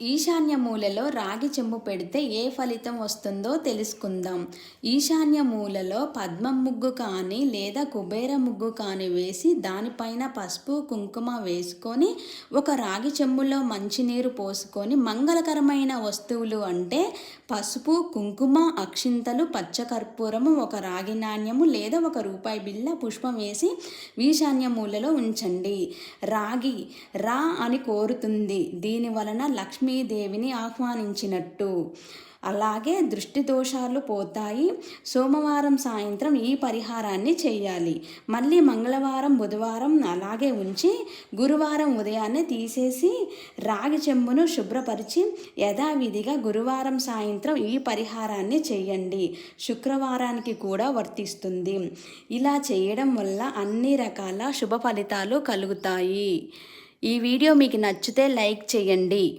ఈశాన్య మూలలో రాగి చెంబు పెడితే ఏ ఫలితం వస్తుందో తెలుసుకుందాం. ఈశాన్య మూలలో పద్మం ముగ్గు కానీ లేదా కుబేర ముగ్గు కానీ వేసి దానిపైన పసుపు కుంకుమ వేసుకొని ఒక రాగి చెంబులో మంచినీరు పోసుకొని మంగళకరమైన వస్తువులు అంటే పసుపు కుంకుమ అక్షింతలు పచ్చకర్పూరము ఒక రాగి నాణ్యము లేదా ఒక రూపాయి బిళ్ళ పుష్పం వేసి ఈశాన్య మూలలో ఉంచండి. రాగి రా అని కోరుతుంది. దీని వలన లక్ష్మీదేవిని ఆహ్వానించినట్టు. అలాగే దృష్టి దోషాలు పోతాయి. సోమవారం సాయంత్రం ఈ పరిహారాన్ని చేయాలి. మళ్ళీ మంగళవారం బుధవారం అలాగే ఉంచి గురువారం ఉదయాన్నే తీసేసి రాగి చెంబును శుభ్రపరిచి యథావిధిగా గురువారం సాయంత్రం ఈ పరిహారాన్ని చేయండి. శుక్రవారానికి కూడా వర్తిస్తుంది. ఇలా చేయడం వల్ల అన్ని రకాల శుభ ఫలితాలు కలుగుతాయి. ఈ వీడియో మీకు నచ్చితే లైక్ చేయండి.